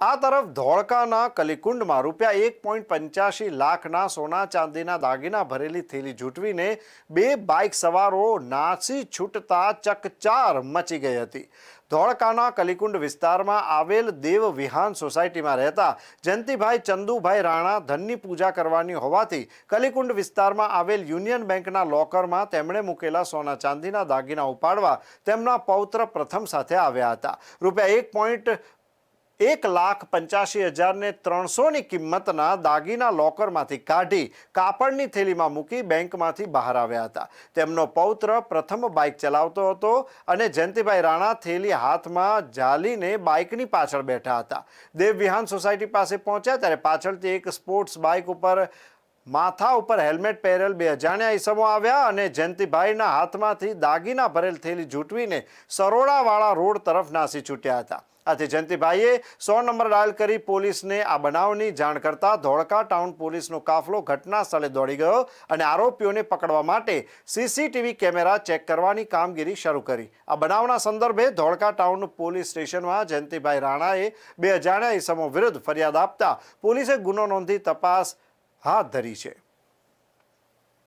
આ તરફ ધોળકાના કલીકુંડમાં રૂપિયા એક પોઈન્ટ પંચ્યાસી લાખના સોના ચાંદીના દાગીના ભરેલી થેલી ઝૂંટવીને બે બાઇક સવારો નાસી છૂટતા ચકચાર મચી ગઈ હતી. ધોળકાના કલીકુંડ વિસ્તારમાં આવેલ દેવ વિહાન સોસાયટીમાં રહેતા જયંતિભાઈ ચંદુભાઈ રાણા ધનની પૂજા કરવાની હોવાથી કલીકુંડ વિસ્તારમાં આવેલ યુનિયન બેંકના લોકરમાં તેમણે મૂકેલા સોના ચાંદીના દાગીના ઉપાડવા તેમના પૌત્ર પ્રથમ સાથે આવ્યા હતા. રૂપિયા એક પોઈન્ટ એક લાખ પંચ્યાસી હજારને ત્રણસોની કિંમતના દાગીના લોકરમાંથી કાઢી કાપડની થેલીમાં મૂકી બેંકમાંથી બહાર આવ્યા હતા. તેમનો પૌત્ર પ્રથમ બાઇક ચલાવતો હતો અને જયંતિભાઈ રાણા થેલી હાથમાં ઝાલીને બાઇકની પાછળ બેઠા હતા. દેવ વિહાન સોસાયટી પાસે પહોંચ્યા ત્યારે પાછળથી એક સ્પોર્ટ્સ બાઇક ઉપર માથા ઉપર હેલ્મેટ પહેરેલ બે અજાણ્યા ઈસમો આવ્યા અને જયંતિભાઈના હાથમાંથી દાગીના ભરેલ થેલી જૂટવીને સરોડાવાળા રોડ તરફ નાસી છૂટ્યા હતા. આથી જયંતિભાઈએ સો નંબર ડાયલ કરી પોલીસને આ બનાવની જાણ કરતા ધોળકા ટાઉન પોલીસનો કાફલો ઘટના સ્થળે દોડી ગયો અને આરોપીઓને પકડવા માટે સીસીટીવી કેમેરા ચેક કરવાની કામગીરી શરૂ કરી. આ બનાવના સંદર્ભે ધોળકા ટાઉન પોલીસ સ્ટેશનમાં જયંતિભાઈ રાણાએ બે અજાણ્યા ઈસમો વિરુદ્ધ ફરિયાદ આપતા પોલીસે ગુનો નોંધી તપાસ હાથ ધરી છે.